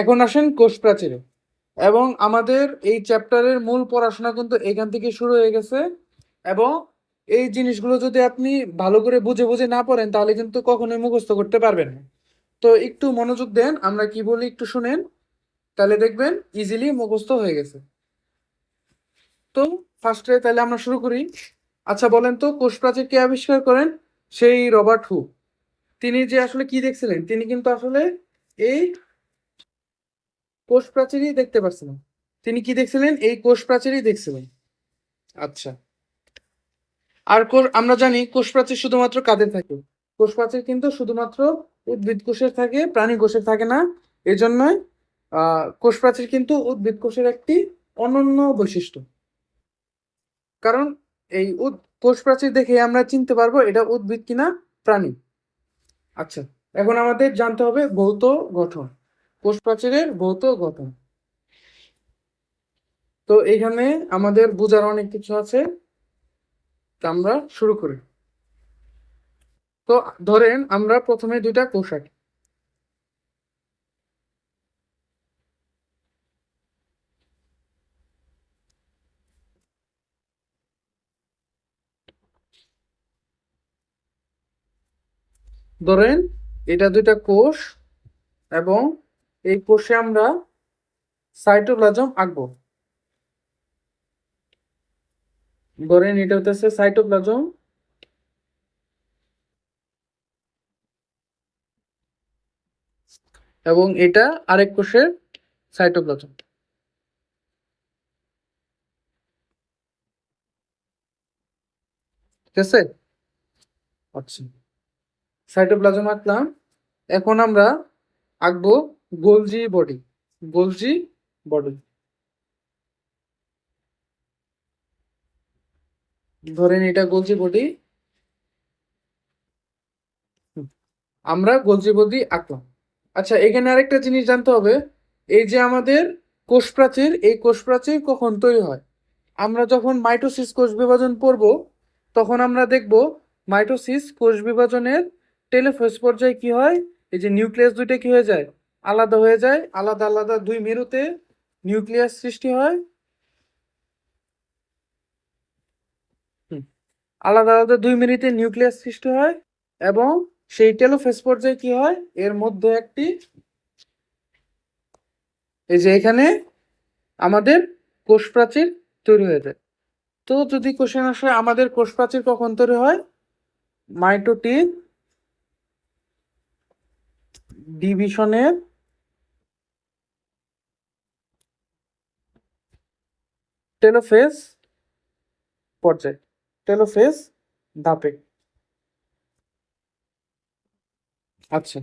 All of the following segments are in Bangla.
এখন আসেন কোষ প্রাচীরে। এবং আমাদের এই চ্যাপ্টারের মূল পড়াশোনা কিন্তু এখান থেকে শুরু হয়ে গেছে। এবং এই জিনিসগুলো যদি আপনি ভালো করে বুঝে বুঝে না পড়েন, তাহলে কিন্তু কখনোই মুখস্থ করতে পারবেন না। তো একটু মনোযোগ দেন, আমরা কি বলি একটু শুনেন। তাহলে দেখবেন ইজিলি মুখস্থ হয়ে গেছে। তো ফার্স্টে তাহলে আমরা শুরু করি। আচ্ছা বলেন তো কোষ প্রাচীর কে আবিষ্কার করেন? সেই রবার্ট হু। তিনি যে আসলে কি দেখছিলেন? তিনি কিন্তু আসলে এই কোষ প্রাচীরই দেখতে পাচ্ছিলেন তিনি কি দেখছিলেন? এই কোষ প্রাচীরই দেখছিলেন। আচ্ছা। আর আমরা জানি কোষ প্রাচীর শুধুমাত্র কাদের থাকে? কোষ প্রাচীর কিন্তু শুধুমাত্র উদ্ভিদ কোষের থাকে, প্রাণী কোষের থাকে না। এজন্যই কোষ প্রাচীর কিন্তু উদ্ভিদ কোষের একটি অনন্য বৈশিষ্ট্য। কারণ এই কোষ প্রাচীর দেখে আমরা চিনতে পারব এটা উদ্ভিদ কিনা প্রাণী। আচ্ছা এখন আমাদের জানতে হবে ভৌত গঠন। কোষ প্রাচীরের ভৌত গঠন। তো এখানে আমাদের বোঝার অনেক কিছু আছে। আমরা শুরু করি। তো ধরেন আমরা প্রথমে দুইটা কোষ আঁকি ধরেন এটা দুইটা কোষ এবং এই কোষে আমরা সাইটোপ্লাজম আঁকবো। ধরেন এটা হতেছে সাইটোপ্লাজম এবং এটা আরেক কোষের সাইটোপ্লাজম ঠিক আছে? আচ্ছা। সাইটোপ্লাজম আঁকলাম। এখন আমরা আঁকবো গোলজি বডি গোলজি বডি ধরেন এটা গোলজি বডি আমরা গোলজি বডি আঁকলাম। আচ্ছা এখানে আরেকটা জিনিস জানতে হবে। এই যে আমাদের কোষ প্রাচীর এই কোষ প্রাচীর কখন তৈরি হয়? আমরা যখন মাইটোসিস কোষ বিভাজন পড়ব, তখন আমরা দেখব মাইটোসিস কোষ বিভাজনের টেলোফেজ পর্যায়ে কি হয়? এই যে নিউক্লিয়াস দুইটা কি হয়ে যায়? আলাদা হয়ে যায়, আলাদা আলাদা দুই মেরুতে নিউক্লিয়াস সৃষ্টি হয়। আলাদা আলাদা দুই মেরুতে নিউক্লিয়াস সৃষ্টি হয় এবং সেই টেলোফেজ পর্যায়ে কি হয়? এর মধ্যে একটি এই যে এখানে আমাদের কোষ প্রাচীর তৈরি হয়ে যায়। তো যদি কোশ্চেন আসে, আমাদের কোষ প্রাচীর কখন তৈরি হয়? মাইটোটিক ডিভিশনের টেলোফেজ পর্যায়ে। টেলোফেজ ধাপে। আচ্ছা।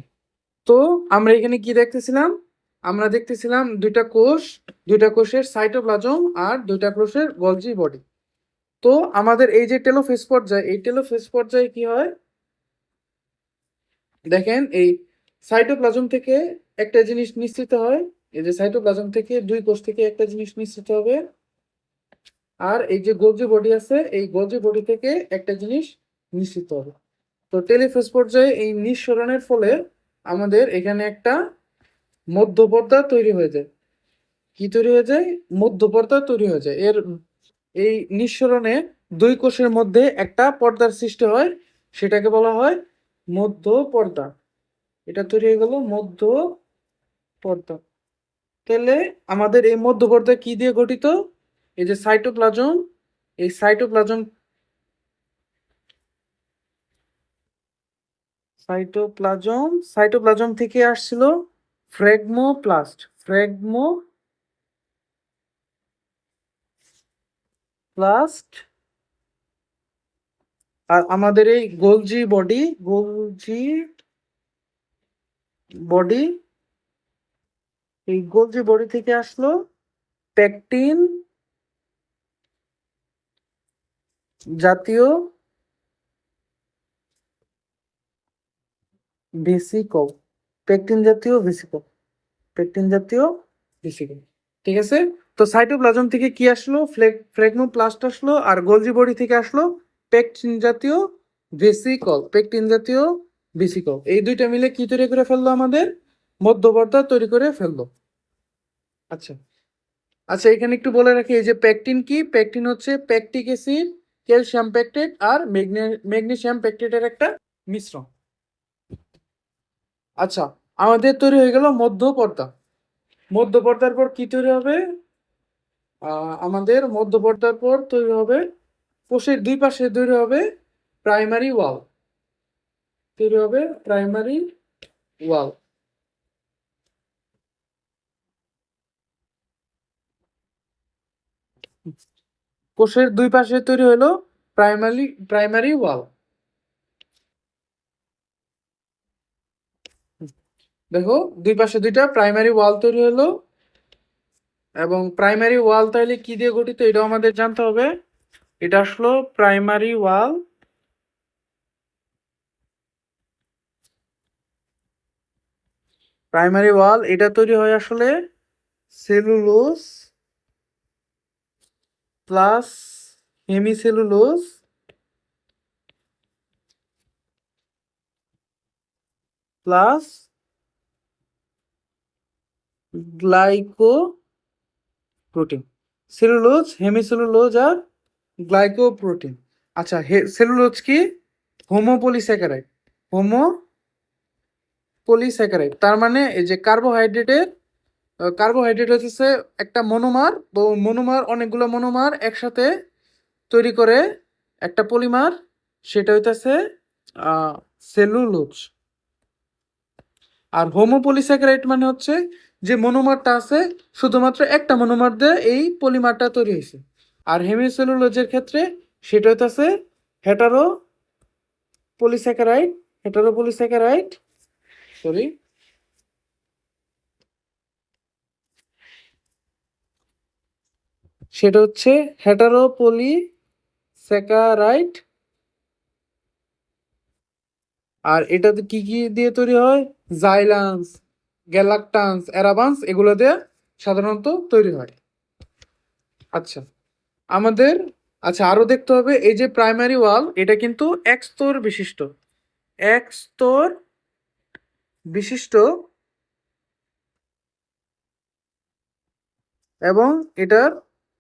তো আমরা এখানে কি দেখতেছিলাম? আমরা দেখতেছিলাম দুইটা কোষ, দুইটা কোষের সাইটোপ্লাজম আর দুইটা কোষের গলজি বডি তো আমাদের এই যে টেলোফেজ পর্যায়ে, এই টেলোফেজ পর্যায়ে কি হয়? দেখেন, এই সাইটোপ্লাজম থেকে একটা জিনিস নিশ্চিত হয়, এই যে সাইটোপ্লাজম থেকে দুই কোষ থেকে একটা জিনিস নিশ্চিত হবে। আর এই যে গোলজি বডি আছে, এই গোলজি বডি থেকে একটা জিনিস নিশ্চিত হবে। তো টেলিফেজ পর্যায়ে এই নিঃসরণের ফলে আমাদের এখানে একটা মধ্যপর্দা তৈরি হয়ে যায়। কি তৈরি হয়ে যায়? মধ্যপর্দা তৈরি হয়ে যায়। এর এই নিঃসরণে দুই কোষের মধ্যে একটা পর্দার সৃষ্টি হয়, সেটাকে বলা হয় মধ্য পর্দা এটা তৈরি হয়ে গেল মধ্য পর্দা তাহলে আমাদের এই মধ্য পর্দা কি দিয়ে গঠিত? এই যে সাইটোপ্লাজম এই সাইটোপ্লাজম সাইটোপ্লাজম সাইটোপ্লাজম থেকে আসছিল ফ্রেগমোপ্লাস্ট ফ্রেগমো প্লাস্ট আর আমাদের এই গোলজি বডি গোলজি বডি এই গোলজি বডি থেকে আসলো পেকটিন জাতীয় ভেসিকল, পেকটিন জাতীয় ভেসিকল, পেকটিন জাতীয় ভেসিকল, ঠিক আছে? তো সাইটোপ্লাজম থেকে কি আসলো? ফ্লেগ ফ্লেগমোপ্লাস্ট আসলো আর গোলজি বডি থেকে আসলো পেকটিন জাতীয় ভেসিকল, পেকটিন জাতীয় ভেসিকল। এই দুইটা মিলে কি তৈরি করে ফেলল আমাদের? মধ্যবর্তা তৈরি করে ফেলল। আচ্ছা। আচ্ছা এখানে একটু বলে রাখি, এই যে প্যাকটিন কি? প্যাকটিন হচ্ছে প্যাকটিক অ্যাসিড ক্যালসিয়াম প্যাকটেট আর ম্যাগনেশিয়াম প্যাকটেটের একটা মিশ্রণ। আচ্ছা আমাদের তৈরি হয়ে গেল মধ্য পর্দা। মধ্য পর্দার পর কি তৈরি হবে? আমাদের মধ্য পর্দার পর তৈরি হবে, কোষের দুই পাশে তৈরি হবে প্রাইমারি ওয়াল। তৈরি হবে প্রাইমারি ওয়াল। কোষের দুই পাশে তৈরি হলো প্রাইমারি প্রাইমারি ওয়াল। দেখো, দুই পাশে দুইটা প্রাইমারি ওয়াল তৈরি হলো এবং প্রাইমারি ওয়াল তাহলে কি দিয়ে গঠিত এটাও আমাদের জানতে হবে। এটা আসলো প্রাইমারি ওয়াল প্রাইমারি ওয়াল, এটা তৈরি হয় আসলে cellulose plus hemicellulose, plus glycoprotein cellulose, hemicellulose আর গ্লাইকোপ্রোটিন। আচ্ছা হে, সেলুলোজ কি? হোমোপলিস্যাকারাইড হোমো পলিস্যাকারাইড তার মানে এই যে কার্বোহাইড্রেটের কার্বোহাইড্রেট হচ্ছে একটা মনোমার তো মনোমার অনেকগুলো মনোমার একসাথে তৈরি করে একটা পলিমার সেটা হইতেছে সেলুলোজ আর হোমোপলিস্যাকারাইড মানে হচ্ছে যে মনোমারটা আছে, শুধুমাত্র একটা মনোমার দিয়ে এই পলিমারটা তৈরি হয়েছে আর হেমিসেলুলোজের ক্ষেত্রে সেটা হইতেছে hetero polysaccharide hetero polysaccharide sorry সেটা হচ্ছে হেটারো স্যাকারাইট আর এটাতে কি কি দিয়ে তৈরি হয়? জাইলান্স গ্যালাকটান্স অ্যারাবান্স এগুলো দিয়ে সাধারণত তৈরি হয়। আচ্ছা আমাদের আচ্ছা আরও দেখতে হবে, এই যে প্রাইমারি ওয়াল এটা কিন্তু এক স্তর বিশিষ্ট। এক স্তর বিশিষ্ট এবং এটার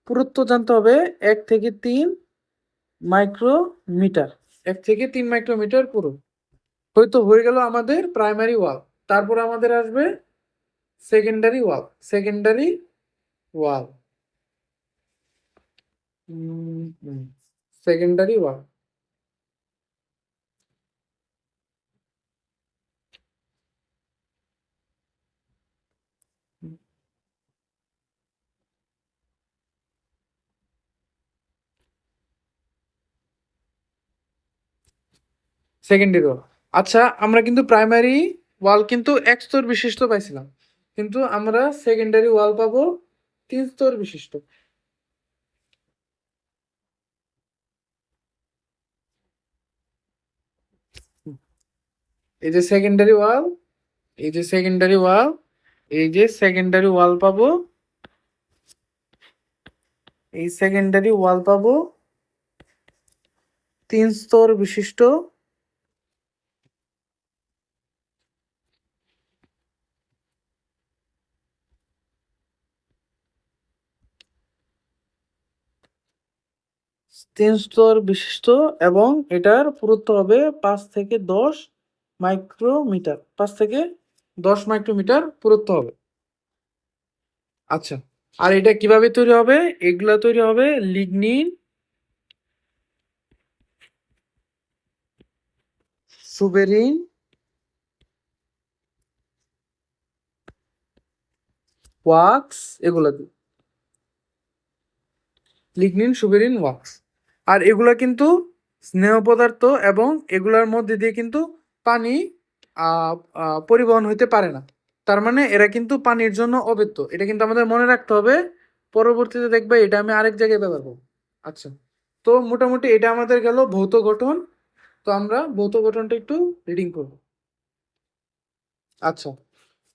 পুরুত্ব জানতে হবে এক থেকে তিন মাইক্রোমিটার। এক থেকে তিন মাইক্রোমিটার পুরো। হয়তো হয়ে গেল আমাদের প্রাইমারি ওয়াল তারপর আমাদের আসবে secondary wall secondary wall secondary wall secondary wall আচ্ছা আমরা কিন্তু প্রাইমারি ওয়াল কিন্তু এক স্তর বিশিষ্ট পাইছিলাম। কিন্তু আমরা সেকেন্ডারি ওয়াল পাবো তিন স্তর বিশিষ্ট। এই যে সেকেন্ডারি ওয়াল এই যে সেকেন্ডারি ওয়াল এই যে সেকেন্ডারি ওয়াল পাবো, এই সেকেন্ডারি ওয়াল পাবো তিন স্তর বিশিষ্ট। তিন স্তর বিশিষ্ট এবং এটার পুরুত্ব হবে পাঁচ থেকে দশ মাইক্রোমিটার। পাঁচ থেকে দশ মাইক্রোমিটার পুরুত্ব হবে। আচ্ছা আর এটা কীভাবে তৈরি হবে? এগুলা তৈরি হবে লিগনিন সুবেরিন ওয়াক্স, এগুলা দিয়ে। Lignin suberin wax. আর এগুলা কিন্তু স্নেহ পদার্থ এবং এগুলার মধ্যে দিয়ে কিন্তু পানি পরিবহন হইতে পারে না। তার মানে এরা কিন্তু পানির জন্য অবেদ্য এটা কিন্তু আমাদের মনে রাখতে হবে। পরবর্তীতে দেখবে এটা আমি আরেক জায়গায় ব্যবহার করব। আচ্ছা তো মোটামুটি এটা আমাদের গেল ভৌত গঠন। তো আমরা ভৌত গঠনটা একটু রিডিং করব। আচ্ছা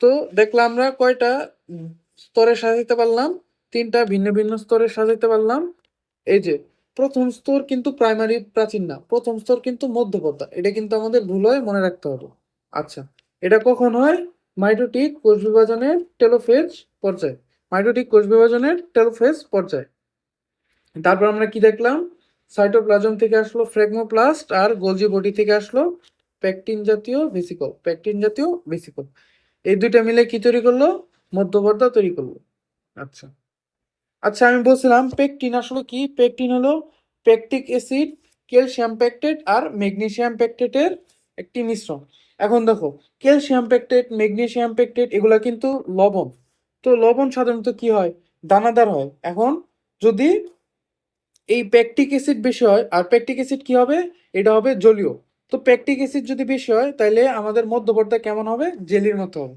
তো দেখলাম আমরা কয়টা স্তরে সাজাইতে পারলাম? তিনটা ভিন্ন ভিন্ন স্তরে সাজাইতে পারলাম। এই যে প্রথম স্তর কিন্তু প্রাইমারি প্রাচীন না, প্রথম স্তর কিন্তু মধ্যপর্দা এটা কিন্তু আমাদের ভুল হয়, মনে রাখতে হবে। আচ্ছা এটা কখন হয়? মাইটোটিক কোষ বিভাজনের টেলোফেজ পর্যায়ে। মাইটোটিক কোষ বিভাজনের টেলোফেজ পর্যায়। তারপর আমরা কি দেখলাম? সাইটোপ্লাজম থেকে আসলো ফ্রেগমোপ্লাস্ট আর গোলজি বডি থেকে আসলো প্যাকটিন জাতীয় ভেসিকল প্যাকটিন জাতীয় ভেসিকল এই দুইটা মিলে কি তৈরি করল? মধ্যপর্দা তৈরি করল। আচ্ছা। আচ্ছা আমি বলছিলাম পেকটিন আসলে কি? পেকটিন হলো পেকটিক অ্যাসিড ক্যালসিয়াম প্যাকটেট আর ম্যাগনেসিয়াম প্যাকটেটের একটি মিশ্রণ। এখন দেখো ক্যালসিয়াম প্যাকটেট ম্যাগনেসিয়াম প্যাকটেট এগুলা কিন্তু লবণ। তো লবণ সাধারণত কি হয়? দানাদার হয়। এখন যদি এই প্যাকটিক অ্যাসিড বেশি হয়, আর প্যাকটিক অ্যাসিড কি হবে? এটা হবে জলীয়। তো প্যাকটিক অ্যাসিড যদি বেশি হয় তাহলে আমাদের মধ্যবর্তা কেমন হবে? জেলির মতো হবে।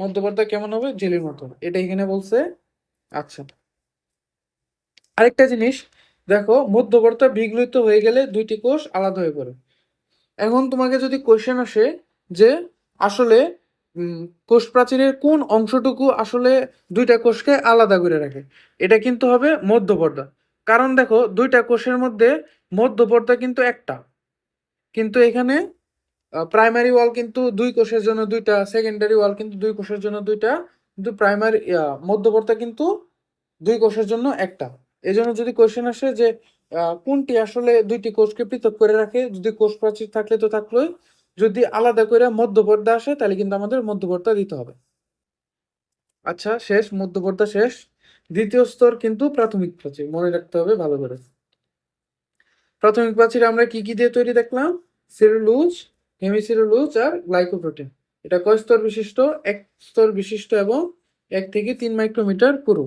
মধ্যবর্তা কেমন হবে? জেলির মতো এটা এখানে বলছে আচ্ছা। আরেকটা জিনিস, দেখো মধ্যবর্তা বিগলিত হয়ে গেলে দুইটি কোষ আলাদা হয়ে পড়ে। এখন তোমাকে যদি কোশ্চেন আসে যে আসলে কোষ প্রাচীরের কোন অংশটুকু আসলে দুইটা কোষকে আলাদা করে রাখে, এটা কিন্তু হবে মধ্যপর্দা কারণ দেখো দুইটা কোষের মধ্যে মধ্যপর্দা কিন্তু একটা। কিন্তু এখানে প্রাইমারি ওয়াল কিন্তু দুই কোষের জন্য দুইটা সেকেন্ডারি ওয়াল কিন্তু দুই কোষের জন্য দুইটা, কিন্তু প্রাইমারি মধ্যপর্দা কিন্তু দুই কোষের জন্য একটা। এই জন্য যদি কোশ্চেন আসে যে কোনটি আসলে দুইটি কোষকে পৃথক করে রাখে? যদি কোষ প্রাচীর থাকলে তো থাকলোই। যদি আলাদা করে মধ্যপর্দা আসে, তাহলে কিন্তু আমাদের মধ্যপর্দা দিতে হবে। আচ্ছা শেষ মধ্যপর্দা শেষ। দ্বিতীয় স্তর কিন্তু প্রাথমিক প্রাচীর, মনে রাখতে হবে ভালো করে। প্রাথমিক প্রাচীর আমরা কি কি দিয়ে তৈরি দেখলাম? সেলুলোজ, হেমিসেলুলোজ আর গ্লাইকোপ্রোটিন। এটা কয় স্তর বিশিষ্ট? এক স্তর বিশিষ্ট এবং এক থেকে তিন মাইক্রোমিটার পুরু।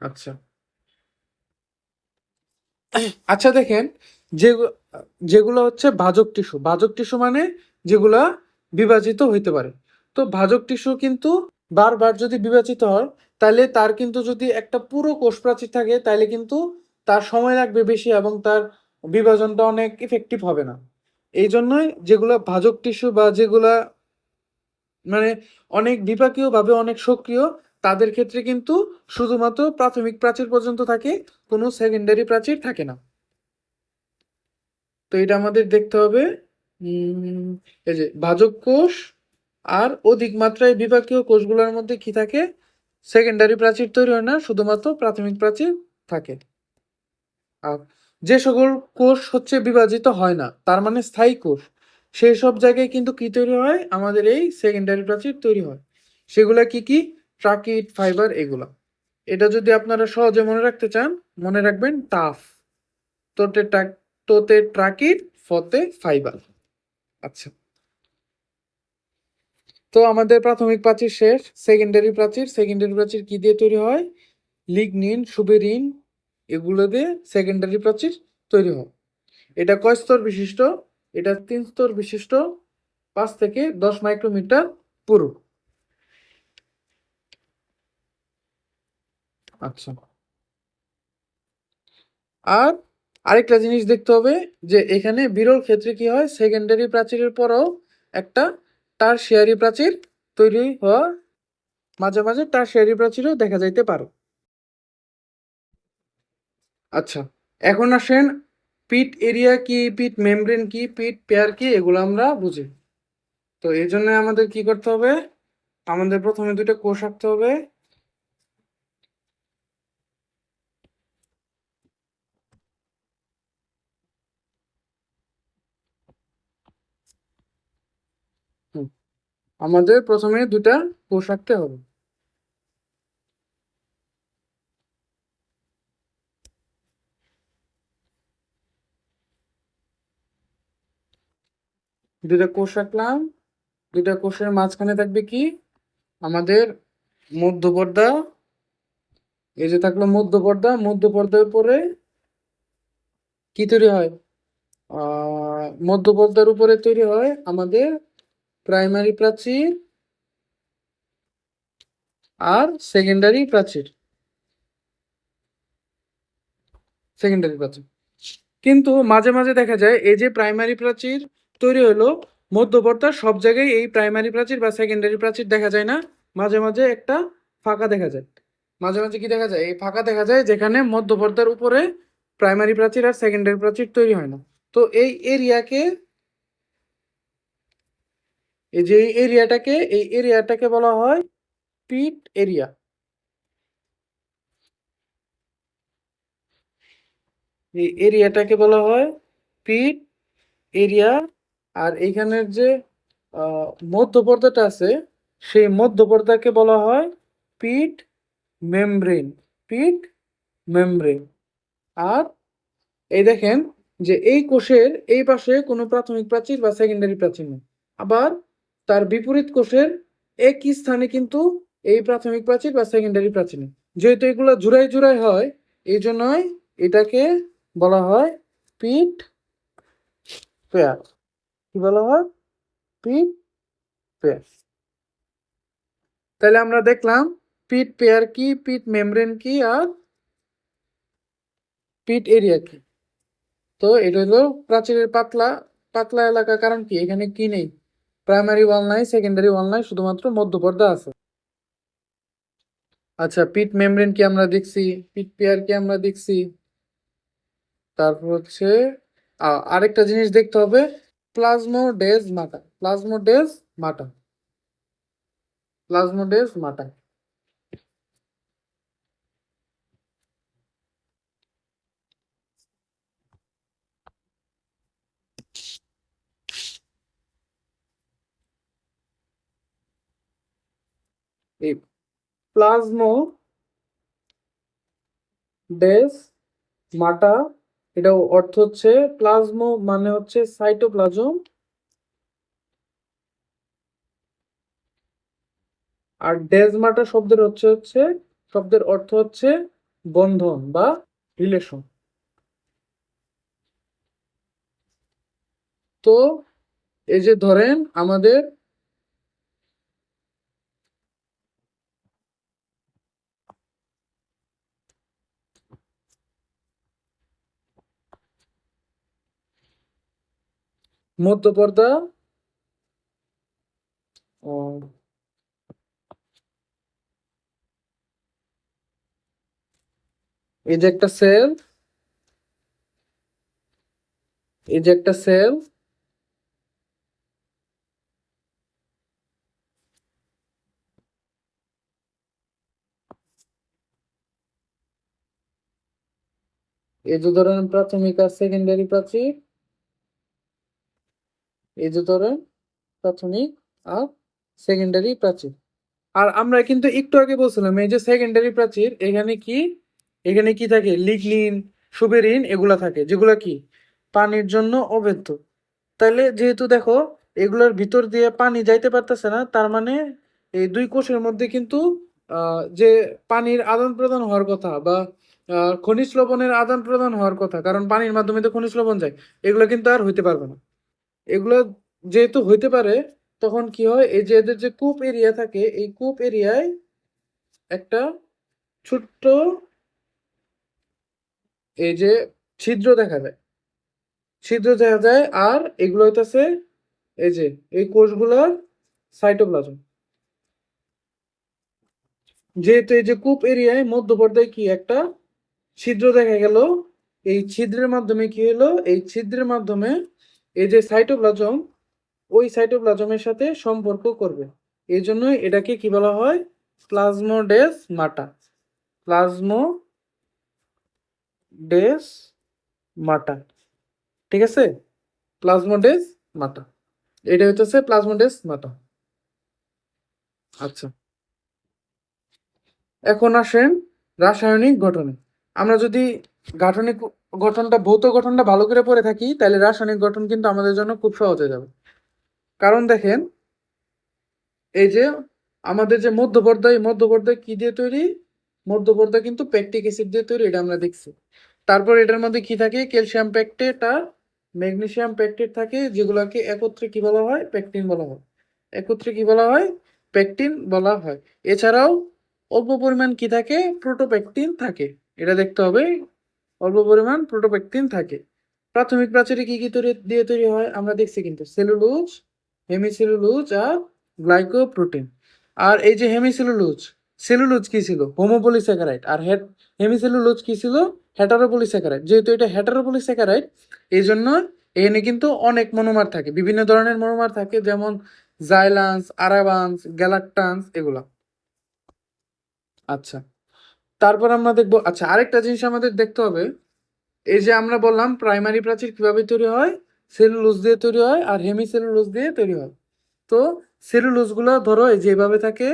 আচ্ছা। আচ্ছা দেখেন যে যেগুলো হচ্ছে ভাজক টিস্যু। ভাজক টিস্যু মানে যেগুলা বিভাজিত হইতে পারে। তো ভাজক টিস্যু কিন্তু বারবার যদি বিভাজিত হয় তাহলে তার কিন্তু যদি একটা পুরো কোষ প্রাচীর থাকে তাহলে কিন্তু তার সময় লাগবে বেশি এবং তার বিভাজনটা অনেক ইফেক্টিভ হবে না। এই জন্যই যেগুলা ভাজক টিস্যু বা যেগুলা মানে অনেক বিপাকীয়ভাবে অনেক সক্রিয় তাদের ক্ষেত্রে কিন্তু শুধুমাত্র প্রাথমিক প্রাচীর পর্যন্ত থাকে, কোনো সেকেন্ডারি প্রাচীর থাকে না। তো এটা আমাদের দেখতে হবে এই যে ভাজক কোষ আর অধিক মাত্রায় বিভাগীয় কোষগুলোর মধ্যে কি থাকে? সেকেন্ডারি প্রাচীর তৈরি হয় না, শুধুমাত্র প্রাথমিক প্রাচীর থাকে। আর যে সকল কোষ হচ্ছে বিভাজিত হয় না, তার মানে স্থায়ী কোষ, সেই সব জায়গায় কিন্তু কি তৈরি হয়? আমাদের এই সেকেন্ডারি প্রাচীর তৈরি হয়। সেগুলা কি কি? ট্রাকিট ফাইবার এগুলা। এটা যদি আপনারা সহজে মনে রাখতে চান, মনে রাখবেন টাফ তোতে ট্রাক, তোতে ট্রাকিট ফতে ফাইবার। আচ্ছা। তো আমাদের প্রাথমিক প্রাচীর শেষ, সেকেন্ডারি প্রাচীর। সেকেন্ডারি প্রাচীর কি দিয়ে তৈরি হয়? লিগনিন, সুবেরিন, এগুলো দিয়ে সেকেন্ডারি প্রাচীর তৈরি হয়। এটা কয় স্তর বিশিষ্ট? এটা তিন স্তর বিশিষ্ট, পাঁচ থেকে দশ মাইক্রোমিটার পুরু। আচ্ছা। আর আরেকটা জিনিস দেখতে হবে যে এখানে বিরল ক্ষেত্রে কি হয়? সেকেন্ডারি প্রাচীরের পরেও একটা টারশিয়ারি প্রাচীর তৈরি হওয়া মাঝে মাঝে টারশিয়ারি প্রাচীরও দেখা যাইতে পারো। আচ্ছা এখন আসেন পিট এরিয়া কি, পিট মেমব্রেন কি, পিট পেয়ার কি, এগুলো আমরা বুঝি। তো এই জন্য আমাদের কি করতে হবে? আমাদের প্রথমে দুটো কোষ আঁকতে হবে। আমাদের প্রথমে দুটা কোষ আঁকতে হবে। দুটা কোষ রাখলাম। দুটা কোষের মাঝখানে থাকবে কি? আমাদের মধ্যপর্দা। এই যে থাকল মধ্যপর্দা। মধ্যপর্দার উপরে কি তৈরি হয়? আহ, মধ্যপর্দার উপরে তৈরি হয় আমাদের প্রাইমারি প্রাচীর আর সেকেন্ডারি প্রাচীর। সেকেন্ডারি প্রাচীর। কিন্তু মাঝে মাঝে দেখা যায়, এই যে প্রাইমারি প্রাচীর তৈরি হলো মধ্যপর্দা সব জায়গায় এই প্রাইমারি প্রাচীর বা সেকেন্ডারি প্রাচীর দেখা যায় না। মাঝে মাঝে একটা ফাঁকা দেখা যায়। মাঝে মাঝে কি দেখা যায়? এই ফাঁকা দেখা যায় যেখানে মধ্যপর্দার উপরে প্রাইমারি প্রাচীর আর সেকেন্ডারি প্রাচীর তৈরি হয় না। তো এই এরিয়াকে এই যে এই এরিয়াটাকে এই এরিয়াটাকে বলা হয় পিট এরিয়া। এই এরিয়াটাকে বলা হয় পিট এরিয়া। আর এইখানের যে মধ্যপর্দাটা আছে, সেই মধ্যপর্দাকে বলা হয় পিট মেমব্রেন পিট মেমব্রেন। আর এই দেখেন যে এই কোষের এই পাশে কোনো প্রাথমিক প্রাচীর বা সেকেন্ডারি প্রাচীর নেই। আবার তার বিপরীত কোষের একই স্থানে কিন্তু এই প্রাথমিক প্রাচীর বা সেকেন্ডারি প্রাচীর। নেই যেহেতু এগুলো জুড়াই জুড়াই হয় এই জন্যই এটাকে বলা হয় পিট পেয়ার। কি বলা হয়? Pit pair. তাহলে আমরা দেখলাম পিট পেয়ার কি, পিট মেমব্রেন কি, আর পিট এরিয়া কি? তো এটা হলো প্রাচীরের পাতলা পাতলা এলাকা কারণ কি? এখানে কি নেই? প্রাইমারি ওয়াল নাই সেকেন্ডারি ওয়াল নাই, শুধুমাত্র মধ্যপর্দা আছে। আচ্ছা পিট মেমব্রেন কি আমরা দেখছি? পিট পেয়ার কি আমরা দেখছি? তারপর হচ্ছে আরেকটা জিনিস দেখতে হবে প্লাজমোডেজ মাটা প্লাজমোডেজ মাটা প্লাজমোডেজ মাটা এই প্লাজমো ডেস মাটা এটা অর্থ হচ্ছে প্লাজমো মানে হচ্ছে সাইটোপ্লাজম। আর ডেজমাটা শব্দের হচ্ছে হচ্ছে, শব্দের অর্থ হচ্ছে বন্ধন বা রিলেশন। তো এই যে ধরেন আমাদের মধ্যপর্দা ও। এই যে একটা সেল। এই যে একটা সেল। এই যে ধরেন প্রাথমিক আর সেকেন্ডারি প্রাচীর। এই যে ধরেন প্রাথমিক আর সেকেন্ডারি প্রাচীর। আর আমরা কিন্তু একটু আগে বলছিলাম, এই যে সেকেন্ডারি প্রাচীর, এখানে কি এখানে কি থাকে? লিগনিন সুবেরিন, এগুলা থাকে, যেগুলা কি? পানির জন্য অবৈধ। তাইলে যেহেতু দেখো, এগুলোর ভিতর দিয়ে পানি যাইতে পারতেছে না, তার মানে এই দুই কোষের মধ্যে কিন্তু যে পানির আদান প্রদান হওয়ার কথা বা খনিজ লবণের আদান প্রদান হওয়ার কথা, কারণ পানির মাধ্যমে তো খনিজ লবণ যায়, এগুলো কিন্তু আর হইতে পারবে না। এগুলো যেহেতু হইতে পারে, তখন কি হয়, এই যে এদের যে কূপ এরিয়া থাকে, এই কূপ এরিয়ায় একটা ছোট্ট এই যে ছিদ্র দেখা যায়। ছিদ্র দেখা যায়, আর এগুলো হইতাছে এই যে, এই কোষগুলোর সাইটোপ্লাজম যেহেতু এই যে কূপ এরিয়ায় মধ্যপর্দায় কি একটা ছিদ্র দেখা গেল, এই ছিদ্রের মাধ্যমে কি হলো এই ছিদ্রের মাধ্যমে এই যে সাইটোপ্লাজম ওই সাইটোপ্লাজমের সাথে সম্পর্ক করবে। এই জন্যই এটাকে কি বলা হয়? প্লাজমোডেস মাটা প্লাজমো ডেস মাটা ঠিক আছে? প্লাজমোডেস মাটা এটা হচ্ছে প্লাজমোডেস মাটা আচ্ছা। এখন আসেন রাসায়নিক গঠনে। আমরা যদি গাঠনিক গঠনটা, ভৌত গঠনটা ভালো করে পড়ে থাকি, তাহলে রাসায়নিক গঠন কিন্তু আমাদের জন্য খুব সহজ হয়ে যাবে। কারণ দেখেন, এই যে আমাদের যে মধ্যপর্দা এই মধ্যপর্দা কি দিয়ে তৈরি? মধ্যপর্দা কিন্তু প্যাকটিক অ্যাসিড দিয়ে তৈরি, এটা আমরা দেখছি। তারপর এটার মধ্যে কি থাকে? ক্যালসিয়াম প্যাকটেট আর ম্যাগনেসিয়াম প্যাকটেট থাকে, যেগুলোকে একত্রে কি বলা হয়? প্যাকটিন বলা হয়। একত্রে কি বলা হয়? প্যাকটিন বলা হয়। এছাড়াও অল্প পরিমাণ কি থাকে? প্রোটোপ্যাকটিন থাকে। এটা দেখতে হবে অল্প পরিমাণ প্রোটোপ্যাকটিন থাকে। প্রাথমিক প্রাচীরে কি কি তৈরি দিয়ে তৈরি হয়? আমরা দেখছি কিন্তু সেলুলোজ হেমিসেলুলোজ আর গ্লাইকোপ্রোটিন আর এই যে হেমিসেলুলোজ সেলুলোজ কি ছিল? হোমোপলিস্যাকারাইড আর হেমিসেলুলোজ কি ছিল? হেটারোপলিস্যাকারাইড যেহেতু এটা হেটারোপলিস্যাকারাইড এই জন্য এখানে কিন্তু অনেক মনোমার থাকে। বিভিন্ন ধরনের মনোমার থাকে, যেমন জাইলান্স আরাবান্স গ্যালাকটান্স এগুলা। আচ্ছা। তারপর আমরা দেখব আচ্ছা আরেকটা জিনিস আমাদের দেখতে হবে। এই যে আমরা বললাম প্রাইমারি প্রাচীর কীভাবে তৈরি হয়? সেলুলোজ দিয়ে তৈরি হয় আর হেমি সেলুলোজ দিয়ে তৈরি হয়। তো সেলুলোজগুলো ধরো, এই যে এভাবে থাকে।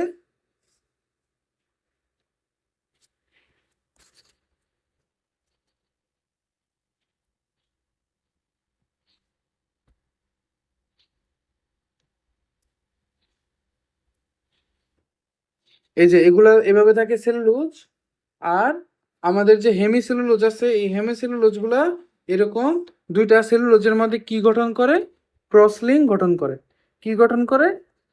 এই যে এগুলা এভাবে থাকে সেলুলোজ আর আমাদের যে হেমি সেলুলোজ আছে, এই হেমি সেলুলোজগুলা এরকম দুইটা সেলুলোজের মধ্যে কি গঠন করে? ক্রসলিং গঠন করে। কি গঠন করে?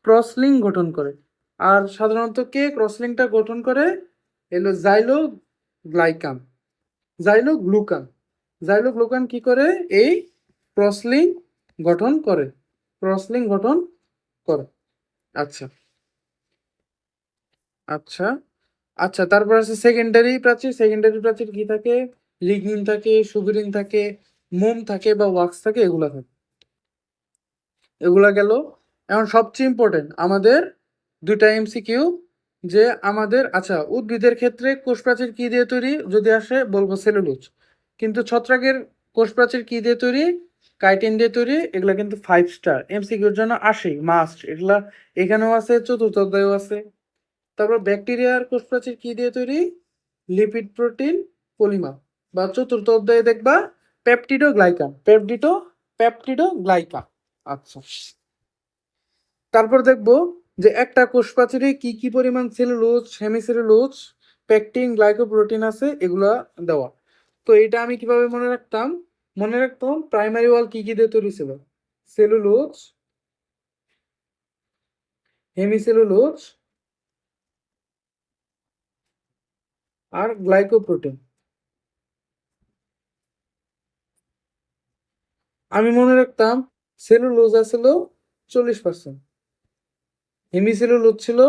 ক্রসলিং গঠন করে। আর সাধারণত কে ক্রসলিংটা গঠন করে? এলো xylo glycan xyloglucan xyloglucan কি করে? এই ক্রসলিং গঠন করে। ক্রসলিং গঠন করে। আচ্ছা। আচ্ছা। আচ্ছা তারপর আছে সেকেন্ডারি প্রাচীর। সেকেন্ডারি প্রাচীর কি থাকে? লিগনিন থাকে, সুবিরিন থাকে, মোম থাকে বা ওয়াক্স থাকে, এগুলা থাকে। এগুলা গেল। এখন সবচেয়ে ইম্পর্টেন্ট আমাদের দুইটা এমসিকিউ যে আমাদের আচ্ছা উদ্ভিদের ক্ষেত্রে কোষ প্রাচীর কি দিয়ে তৈরি? যদি আসে, বলব সেলুলোজ কিন্তু ছত্রাকের কোষ প্রাচীর কি দিয়ে তৈরি? কাইটিন দিয়ে তৈরি, এগুলা কিন্তু ফাইভ স্টার এমসিকিউর জন্য আসেই মাস্ট এগুলা এখানেও আছে, চতুর্থ অধ্যায়েও আছে। তারপর ব্যাকটেরিয়ার কোষ প্রাচীর কি দিয়ে তৈরি? লিপিড প্রোটিন পলিমার বা চতুর্থ অধ্যায়ে দেখবা পেপটিডো গ্লাইকান পেপটিডো পেপটিডো গ্লাইকা আচ্ছা। তারপর দেখব যে একটা কোষ প্রাচীরে কি কি পরিমাণ সেলুলোজ হেমিসেলুলোজ পেকটিন গ্লাইকোপ্রোটিন আছে, এগুলা দেওয়া। তো এটা আমি কীভাবে মনে রাখতাম? মনে রাখতাম প্রাইমারি ওয়াল কি কি দিয়ে তৈরি ছিল? সেলুলোজ হেমিসেলুলোজ আর গ্লাইকোপ্রোটিন। আমি মনে রাখতাম সেলুলোজ আছিল চল্লিশ পার্সেন্ট হেমিসেলুলোজ ছিল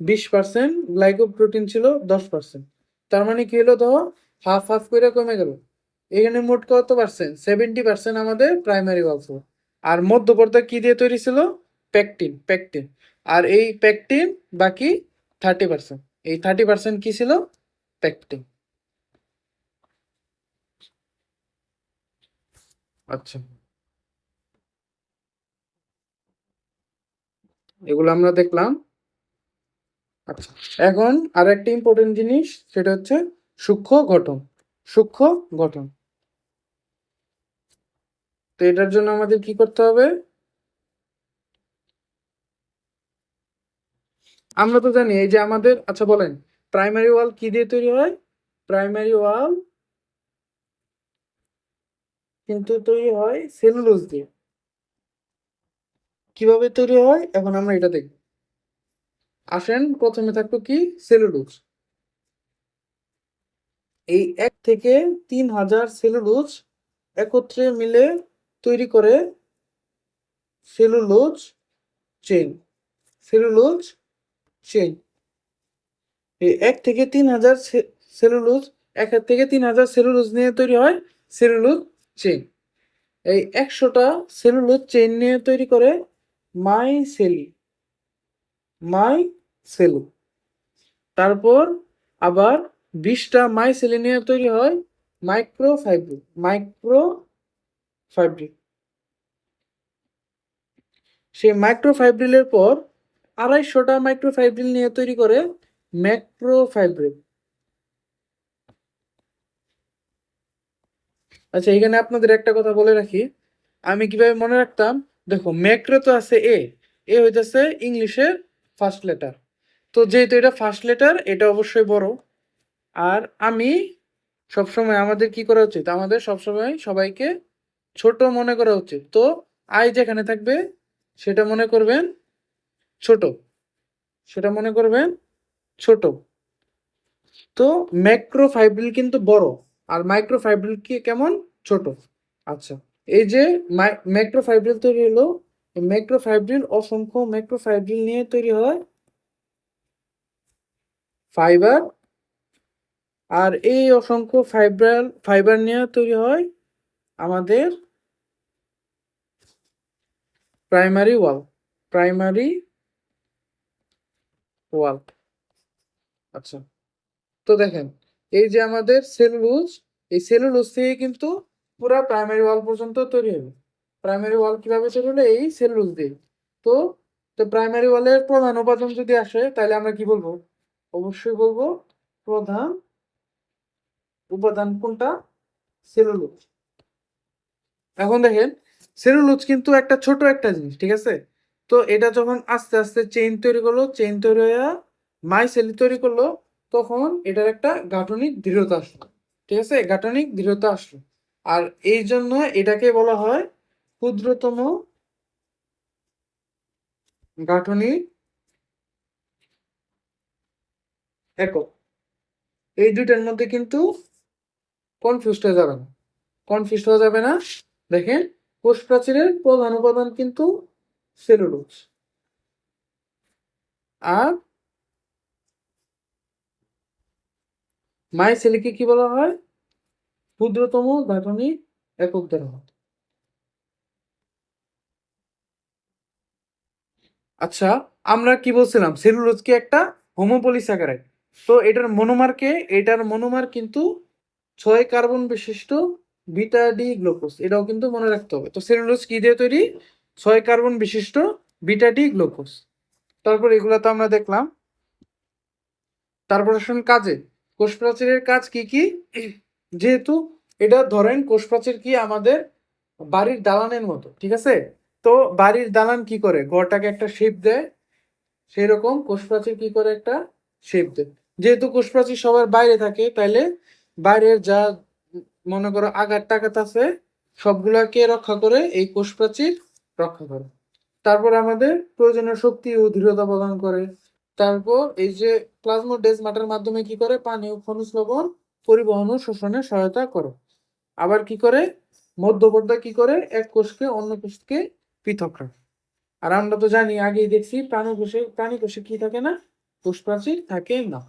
বিশ পার্সেন্ট গ্লাইকোপ্রোটিন ছিল দশ পার্সেন্ট তার মানে কি হলো তো? হাফ হাফ করে কমে গেল। এখানে মোট কত পার্সেন্ট সেভেন্টি পার্সেন্ট আমাদের প্রাইমারি ওয়ালস আর মধ্যপর্দা কি দিয়ে তৈরি ছিল? প্যাকটিন প্যাকটিন আর এই প্যাকটিন বাকি থার্টি পার্সেন্ট এই থার্টি পার্সেন্ট কি ছিল? প্যাকটিন আচ্ছা। এগুলো আমরা দেখলাম। আচ্ছা এখন আর একটা ইম্পর্টেন্ট জিনিস, সেটা হচ্ছে সূক্ষ্ম গঠন। সূক্ষ্ম গঠন। তো এটার জন্য আমাদের কি করতে হবে? আমরা তো জানি, এই যে আমাদের আচ্ছা বলেন। প্রাইমারি ওয়াল কি দিয়ে তৈরি হয়? প্রাইমারি ওয়াল কিন্তু তৈরি হয় সেলুলোজ দিয়ে। কীভাবে তৈরি হয়? এখন আমরা এটা দেখব। আসেন, প্রথমে থাকতো কি? সেলুলোজ এই এক থেকে তিন হাজার সেলুলোজ একত্রে মিলে তৈরি করে সেলুলোজ চেন সেলুলোজ এই এক থেকে তিন হাজার সেলুলোজ, এক থেকে তিন হাজার সেলুলোজ নিয়ে তৈরি হয় সেলুলোজ চেইন। এই একশোটা সেলুলোজ চেইন নিয়ে তৈরি করে মাই সেলি মাই সেলু তারপর আবার বিশটা মাই সেলি নিয়ে তৈরি হয় মাইক্রো ফাইব্রিক মাইক্রো ফাইব্রিক সেই মাইক্রো ফাইব্রিলের পর আড়াইশোটা মাইক্রো ফাইব্রিল নিয়ে তৈরি করে ম্যাক্রো ফাইব্রিল আচ্ছা এখানে আপনাদের একটা কথা বলে রাখি। আমি কীভাবে মনে রাখতাম? দেখো, ম্যাক্রো তো আছে এ। এ হইতেছে ইংলিশের ফার্স্ট লেটার। তো যেহেতু এটা ফার্স্ট লেটার, এটা অবশ্যই বড়। আর আমি সবসময় আমাদের কি করা উচিত? আমাদের সবসময় সবাইকে ছোট মনে করা উচিত। তো আই যেখানে থাকবে, সেটা মনে করবেন ছোট। সেটা মনে করবেন ছোট। তো ম্যাক্রো ফাইব্রিল কিন্তু বড়, আর মাইক্রো ফাইব্রিল কি কেমন? ছোট। আচ্ছা এই যে ম্যাক্রো ফাইব্রিল তৈরি হলো ম্যাক্রো ফাইব্রিল অসংখ্য ম্যাক্রো ফাইব্রিল নিয়ে তৈরি হয়। ফাইবার আর এই অসংখ্য ফাইব্রাল ফাইবার নিয়ে তৈরি হয় আমাদের প্রাইমারি ওয়াল প্রাইমারি ওয়াল আচ্ছা। তো দেখেন, এই যে আমাদের সেলুলোজ এই সেলুলোজ থেকে কিন্তু পুরো প্রাইমারি ওয়াল পর্যন্ত তৈরি হবে। প্রাইমারি ওয়াল কীভাবে তৈরি হলো? এই সেলুলোজ দিয়ে। তো তো প্রাইমারি ওয়ালের প্রধান উপাদান যদি আসে, তাহলে আমরা কি বলব? অবশ্যই বলব প্রধান উপাদান কোনটা? সেলুলোজ এখন দেখেন সেলুলোজ কিন্তু একটা ছোট একটা জিনিস, ঠিক আছে? তো এটা যখন আস্তে আস্তে চেইন তৈরি করল চেইন তৈরি হয়ে মাইসেল তৈরি করল, তখন এটার একটা গাঠনিক দৃঢ়তা আসলো। ঠিক আছে? গাঠনিক দৃঢ়তা আসলো। আর এই জন্য এটাকে বলা হয় ক্ষুদ্রতম গাঠনিক একক। এই দুইটার মধ্যে কিন্তু কনফিউজ হয়ে যাবে না। কনফিউজ হয়ে যাবে না। দেখেন কোষ প্রাচীরের প্রধান উপাদান কিন্তু সেলুলোজ আর মাইসেলকে কি বলা হয়? ক্ষুদ্রতম গাঠনিক একক হয় আচ্ছা আমরা কি বলছিলাম? সেলুলোজ কি একটা? হোমোপলিস্যাকারাইড তো এটার মনোমারকে, এটার মনোমার কিন্তু ছয় কার্বন বিশিষ্ট বিটা ডি গ্লুকোজ, এটাও কিন্তু মনে রাখতে হবে। তো সেলুলোজ কি দিয়ে তৈরি? ছয় কার্বন বিশিষ্ট বিটা ডি গ্লুকোজ। তারপর এগুলো তো আমরা দেখলাম। তারপর আসুন কাজে। কোষ প্রাচীরের কাজ কি কি? যেহেতু এটা ধরেন কোষ প্রাচীর কি আমাদের বাড়ির দালানের মতো, ঠিক আছে? তো বাড়ির দালান কি করে? ঘরটাকে একটা শেপ দেয় সেই রকম কোষ প্রাচীর কি করে একটা শেপ দেয়। যেহেতু কোষ প্রাচীর সবার বাইরে থাকে, তাইলে বাইরের যা মনে করো আঘাত টাঘাত আছে, সবগুলাকে রক্ষা করে এই কোষ প্রাচীর রক্ষা করে। তারপর আমাদের প্রয়োজনীয় শক্তি ও দৃঢ়তা প্রদান করে। তারপর এই যে প্লাজমোডেজমাটার মাধ্যমে কি করে? পানি ও খনিজ লবণ পরিবহন ও শোষণে সহায়তা করে। আবার কি করে? মধ্যপর্দা কি করে? এক কোষকে অন্য কোষকে পৃথক রাখে আর আমরা তো জানি, আগেই দেখছি প্রাণী কোষে প্রাণী কোষে কি থাকে না? কোষ প্রাচীর থাকে না।